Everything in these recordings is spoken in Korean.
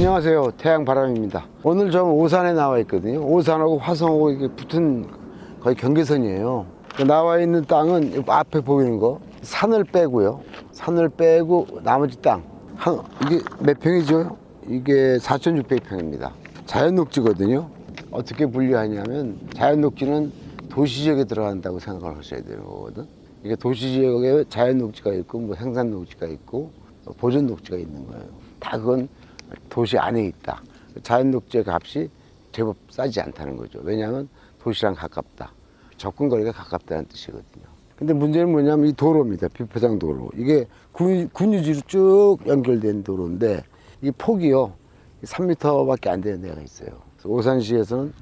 안녕하세요. 태양바람입니다. 오늘 저 오산에 나와 있거든요. 오산하고 화성하고 이게 붙은 거의 경계선이에요. 그 나와 있는 땅은 이 앞에 보이는 거 산을 빼고요. 산을 빼고 나머지 땅. 한, 이게 몇 평이죠? 이게 4,600평입니다. 자연 녹지거든요. 어떻게 분류하냐면 자연 녹지는 도시 지역에 들어간다고 생각을 하셔야 되는 거거든. 이게 도시 지역에 자연 녹지가 있고 뭐 생산 녹지가 있고 보존 녹지가 있는 거예요. 다 그건 도시 안에 있다. 자연 녹지의 값이 제법 싸지 않다는 거죠. 왜냐하면 도시랑 가깝다. 접근 거리가 가깝다는 뜻이거든요. 근데 문제는 뭐냐면 이 도로입니다. 비포장 도로. 이게 군, 군유지로 쭉 연결된 도로인데 이 폭이요. 3m밖에 안 되는 데가 있어요. 오산시에서는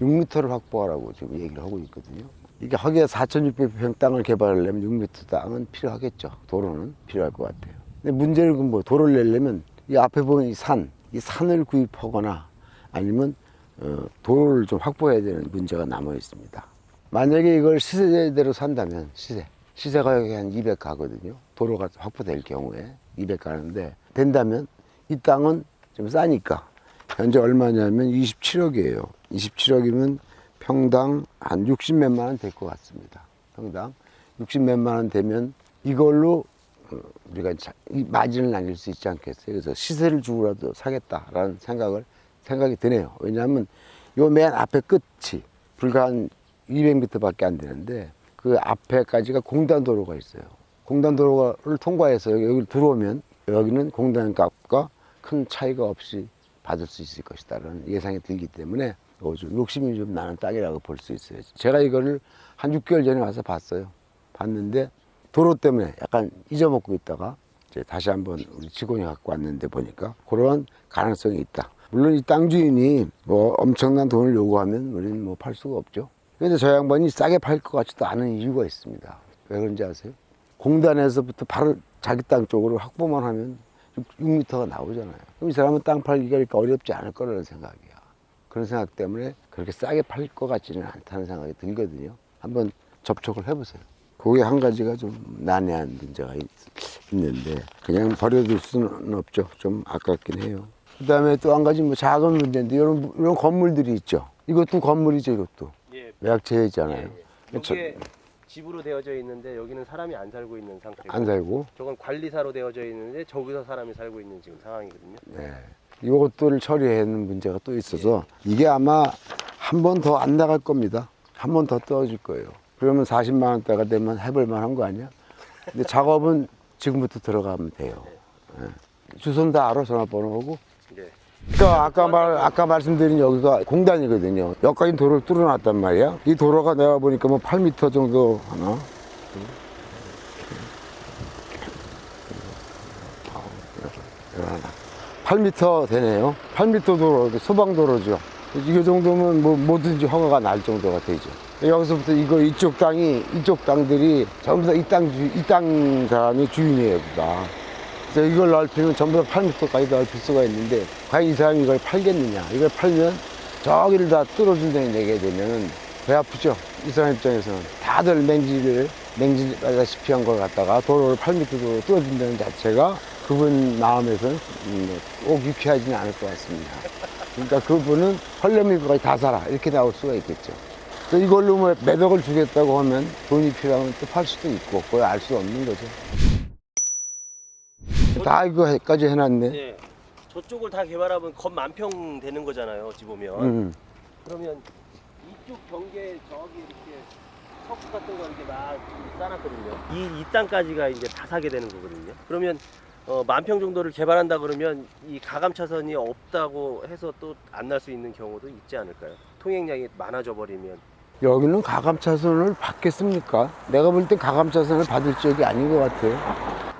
6m를 확보하라고 지금 얘기를 하고 있거든요. 이게 하기에 4,600평 땅을 개발하려면 6m 땅은 필요하겠죠. 도로는 필요할 것 같아요. 근데 문제는 그뭐 도로를 내려면 이 앞에 보면 이 산, 이 산을 구입하거나 아니면 어, 도로를 좀 확보해야 되는 문제가 남아 있습니다. 만약에 이걸 시세대로 산다면 시세, 시세가 여기 한200 가거든요. 도로가 확보될 경우에 200 가는데 된다면 이 땅은 좀 싸니까 현재 얼마냐면 27억이에요. 27억이면 평당 한 60 몇만 원 될 것 같습니다. 평당 60 몇만 원 되면 이걸로 어, 우리가 자- 이 마진을 남길 수 있지 않겠어요. 그래서 시세를 주고라도 사겠다라는 생각을 생각이 드네요. 왜냐하면 요 맨 앞에 끝이 불과 한 200m밖에 안 되는데 그 앞에까지가 공단 도로가 있어요. 공단 도로를 통과해서 여기, 들어오면 여기는 공단 값과 큰 차이가 없이 받을 수 있을 것이다라는 예상이 들기 때문에 좀 욕심이 좀 나는 땅이라고 볼 수 있어요. 제가 이거를 한 6개월 전에 와서 봤어요. 봤는데 도로 때문에 약간 잊어먹고 있다가 이제 다시 한번 우리 직원이 갖고 왔는데 보니까 그러한 가능성이 있다. 물론 이 땅 주인이 뭐 엄청난 돈을 요구하면 우리는 뭐 팔 수가 없죠. 근데 저 양반이 싸게 팔 것 같지도 않은 이유가 있습니다. 왜 그런지 아세요? 공단에서부터 바로 자기 땅 쪽으로 확보만 하면 6, 미터가 나오잖아요. 그럼 이 사람은 땅 팔기가 이렇게 어렵지 않을 거라는 생각이야. 그런 생각 때문에 그렇게 싸게 팔 것 같지는 않다는 생각이 들거든요. 한번 접촉을 해보세요. 그게 한 가지가 좀 난해한 문제가 있, 있는데 그냥 버려둘 수는 없죠. 좀 아깝긴 해요. 그다음에 또 한 가지 뭐 작은 문제인데 이런 이런 건물들이 있죠. 이것도 건물이죠. 이것도 예. 매학체이잖아요. 여기에 집으로 되어져 있는데 여기는 사람이 안 살고 있는 상태고 안 살고 저건 관리사로 되어져 있는데 저기서 사람이 살고 있는 지금 상황이거든요. 네. 이것들을 처리하는 문제가 또 있어서 이게 아마 한 번 더 안 나갈 겁니다. 한 번 더 떨어질 거예요. 그러면 40만 원대가 되면 해볼 만한 거 아니야? 근데 작업은 지금부터 들어가면 돼요. 예. 주소는 다 알아 전화번호하고. 네. 그러니까 아까 말 아까 말씀드린 여기가 공단이거든요. 여기까지 도로를 뚫어놨단 말이야. 이 도로가 내가 보니까 뭐 8m 정도 하나. 8m 되네요. 8m 도로, 소방도로죠. 이 정도면 뭐 뭐든지 허가가 날 정도가 되죠. 여기서부터 이거 이쪽 땅이 이쪽 땅들이 전부 다 이땅이 땅 사람이 주인이에요, 다. 그래서 이걸 넓히면 전부 다 8m까지 넓힐 수가 있는데 과연 이 사람이 이걸 팔겠느냐? 이걸 팔면 저기를 다 뚫어준다는 얘기가 되면 배 아프죠. 이 사람 입장에서는 다들 맹지를 맹지다시피 한 걸 갖다가 도로를 8m도 뚫어준다는 자체가 그분 마음에서는 음, 꼭 유쾌하지는 않을 것 같습니다. 그러니까 그분은 헐레미 거까지 다 살아 이렇게 나올 수가 있겠죠. 또 이걸로 뭐 매덕을 주겠다고 하면 돈이 필요하면 또 팔 수도 있고 그걸 알 수 없는 거죠. 다 이거까지 해놨네. 네. 저쪽을 다 개발하면 건 만평 되는 거잖아요. 어찌 보면. 음. 그러면 이쪽 경계 저기 이렇게 석수 같은 거 이렇게 막 쌓아놨거든요. 이, 이 땅까지가 이제 다 사게 되는 거거든요. 그러면 어, 만평 정도를 개발한다 그러면 이 가감 차선이 없다고 해서 또 안 날 수 있는 경우도 있지 않을까요? 통행량이 많아져 버리면 여기는 가감 차선을 받겠습니까? 내가 볼 때 가감 차선을 받을 지역이 아닌 것 같아요.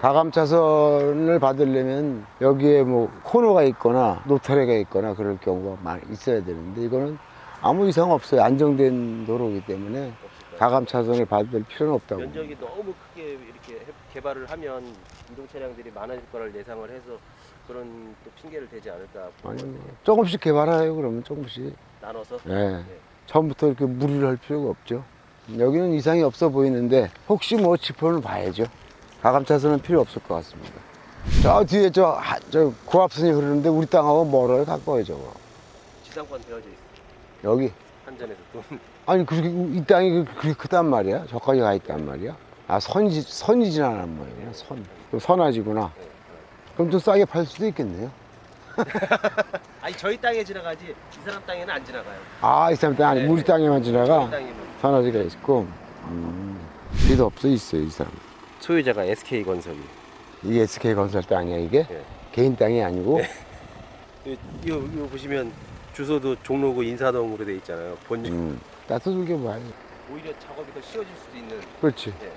가감 차선을 받으려면 여기에 뭐 코너가 있거나 노타리가 있거나 그럴 경우가 많이 있어야 되는데 이거는 아무 이상 없어요. 안정된 도로이기 때문에 없을까요? 가감 차선을 받을 필요는 없다고. 면적이 너무 크게 이렇게 해- 개발을 하면 이동 차량들이 많아질 거를 예상을 해서 그런 또 핑계를 대지 않을까 아니 뭐 조금씩 개발해요. 그러면 조금씩. 나눠서 네. 처음부터 이렇게 무리를 할 필요가 없죠. 여기는 이상이 없어 보이는데 혹시 뭐 지표는 봐야죠. 가감 차선은 필요 없을 것 같습니다. 저 뒤에 저, 하- 저 고압선이 흐르는데 우리 땅하고 멀어요 가까워요 저거 지상권 되어져 있어. 여기 한전에서 돈. 아니 그렇게 이 땅이 그- 그렇게 크단 말이야 저까지 가 있단 말이야 아 선이 선이 지나는 모양이야 선또 선아지구나 그럼 좀 싸게 팔 수도 있겠네요 아니 저희 땅에 지나가지 이 사람 땅에는 안 지나가요. 아 이 사람 땅 아니 네, 우리 네. 땅에만 저희 지나가 땅에는. 선아지가 있고 음 필요 없어 있어요 이 사람 소유자가 SK 건설이. 이게 SK 건설 땅이야 이게 예. 개인 땅이 아니고 이거, 이거 보시면 주소도 종로구 인사동으로 돼 있잖아요. 본 음, 따뜻하게 봐요 오히려 작업이 더 쉬워질 수도 있는. 그렇지 예.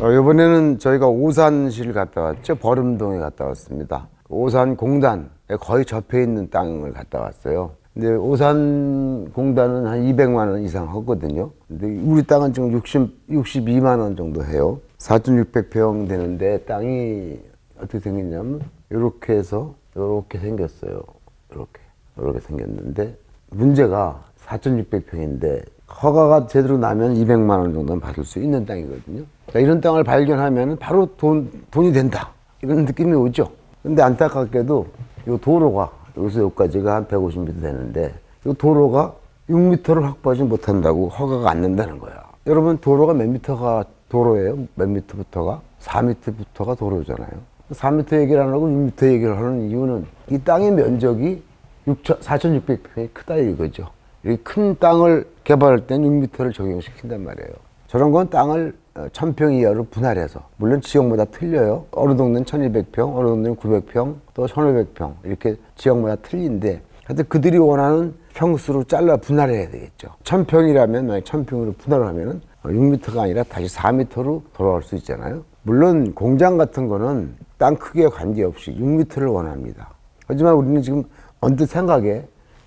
어, 이번에는 저희가 오산시를 갔다 왔죠. 버름동에 갔다 왔습니다. 오산 공단에 거의 접해 있는 땅을 갔다 왔어요. 근데 오산 공단은 한 200만 원 이상 하거든요. 근데 우리 땅은 지금 60, 62만 원 정도 해요. 4,600평 되는데 땅이 어떻게 생겼냐면 이렇게 해서 이렇게 생겼어요. 이렇게 이렇게 생겼는데 문제가 4,600평인데 허가가 제대로 나면 200만 원 정도는 받을 수 있는 땅이거든요. 자, 이런 땅을 발견하면 바로 돈, 돈이 된다. 이런 느낌이 오죠. 근데 안타깝게도 이 도로가 여기서 여기까지가 한 150m 되는데 이 도로가 6m를 확보하지 못한다고 허가가 안 난다는 거야. 여러분 도로가 몇 미터가 도로예요? 몇 미터부터가? 4미터부터가 도로잖아요. 4미터 얘기를 안 하고 6미터 얘기를 하는 이유는 이 땅의 면적이 4,600평이 크다 이거죠. 이큰 땅을 개발할 때는 6m를 적용시킨단 말이에요. 저런 건 땅을 1000평 이하로 분할해서 물론 지역마다 틀려요. 어느 동네는 1200평, 어느 동네는 900평, 또 1500평 이렇게 지역마다 틀린데 하여튼 그들이 원하는 평수로 잘라 분할해야 되겠죠. 1000평이라면 만약 1000평으로 분할하면은 6m가 아니라 다시 4m로 돌아갈 수 있잖아요. 물론 공장 같은 거는 땅 크기에 관계없이 6m를 원합니다. 하지만 우리는 지금 언뜻 생각에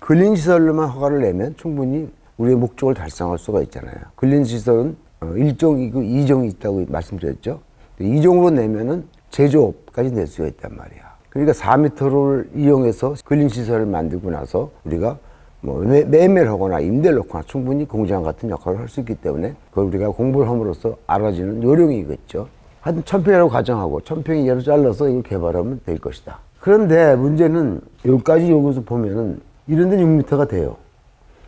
근린시설로만 허가를 내면 충분히 우리의 목적을 달성할 수가 있잖아요. 근린시설은 어, 1종이고 2종이 있다고 말씀드렸죠. 2종으로 내면은 제조업까지 낼 수가 있단 말이야. 그러니까 4m를 이용해서 근린시설을 만들고 나서 우리가 뭐 매- 매매를 하거나 임대를 놓거나 충분히 공장 같은 역할을 할 수 있기 때문에 그걸 우리가 공부를 함으로써 알아지는 요령이겠죠. 하여튼 천평이라고 가정하고 천평 이하로 잘라서 이걸 개발하면 될 것이다. 그런데 문제는 여기까지 여기서 보면은 이런 데 6m가 돼요.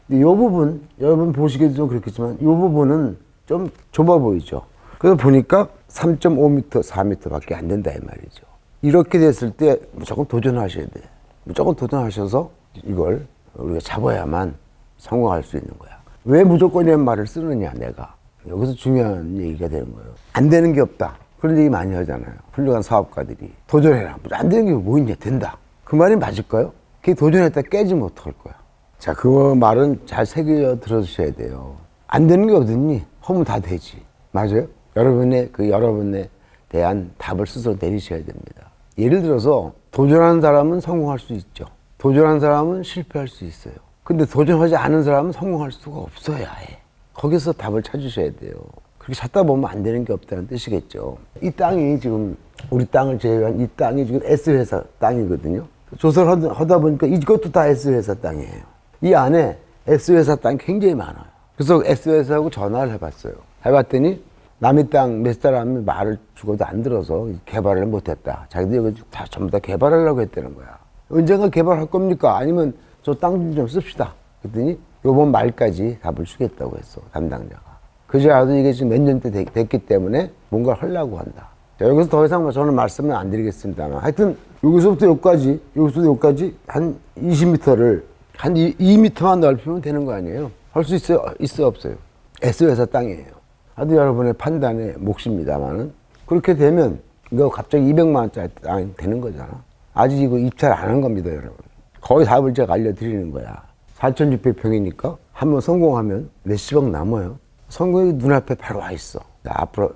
근데 이 부분, 여러분 보시기에도 좀 그렇겠지만 이 부분은 좀 좁아 보이죠. 그래서 보니까 3.5m, 4m 밖에 안 된다 이 말이죠. 이렇게 됐을 때 무조건 도전하셔야 돼. 무조건 도전하셔서 이걸 우리가 잡아야만 성공할 수 있는 거야. 왜 무조건이라는 말을 쓰느냐, 내가. 여기서 중요한 얘기가 되는 거예요. 안 되는 게 없다. 그런 얘기 많이 하잖아요. 훌륭한 사업가들이. 도전해라. 안 되는 게 뭐 있냐, 된다. 그 말이 맞을까요? 그게 도전했다 깨지면 어떡할 거야. 자, 그 말은 잘 새겨 들어주셔야 돼요. 안 되는 게 어딨니? 하면 다 되지. 맞아요? 여러분의 그 여러분에 대한 답을 스스로 내리셔야 됩니다. 예를 들어서 도전하는 사람은 성공할 수 있죠. 도전하는 사람은 실패할 수 있어요. 근데 도전하지 않은 사람은 성공할 수가 없어요, 아예. 거기서 답을 찾으셔야 돼요. 그렇게 찾다 보면 안 되는 게 없다는 뜻이겠죠. 이 땅이 지금 우리 땅을 제외한 이 땅이 지금 S회사 땅이거든요. 조사를 하다- 보니까 이것도 다 S회사 땅이에요. 이 안에 S회사 땅이 굉장히 많아요. 그래서 S회사하고 전화를 해봤어요. 해봤더니 남의 땅 몇 사람이 말을 죽어도 안 들어서 개발을 못했다. 자기들 여기 다 전부 다 개발하려고 했다는 거야. 언젠가 개발할 겁니까? 아니면 저 땅 좀 좀 씁시다. 그랬더니 요번 말까지 답을 주겠다고 했어, 담당자가. 그저라도 이게 지금 몇 년째 됐- 됐기 때문에 뭔가를 하려고 한다. 자, 여기서 더 이상 뭐 저는 말씀은 안 드리겠습니다만 하여튼 여기서부터 여기까지, 여기서부터 여기까지 한 20m를 한 2m만 넓히면 되는 거 아니에요? 할 수 있어요? 있어요? 없어요? S회사 땅이에요. 하여튼 여러분의 판단의 몫입니다만은 그렇게 되면 이거 갑자기 200만 원짜리 땅이 되는 거잖아. 아직 이거 입찰 안 한 겁니다, 여러분. 거의 답을 제가 알려드리는 거야. 4,600평이니까 한번 성공하면 몇십억 남아요. 성공이 눈앞에 바로 와 있어. 앞으로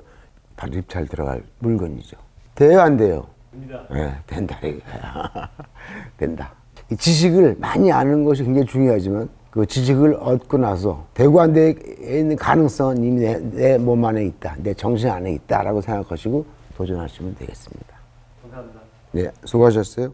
바로 입찰 들어갈 물건이죠. 돼요, 안 돼요? 됩니다. 네, 된다. 된다. 이 지식을 많이 아는 것이 굉장히 중요하지만 그 지식을 얻고 나서 되고 안 되에 있는 가능성은 이미 내 몸 안에 있다. 내 정신 안에 있다라고 생각하시고 도전하시면 되겠습니다. 감사합니다. 네, 수고하셨어요.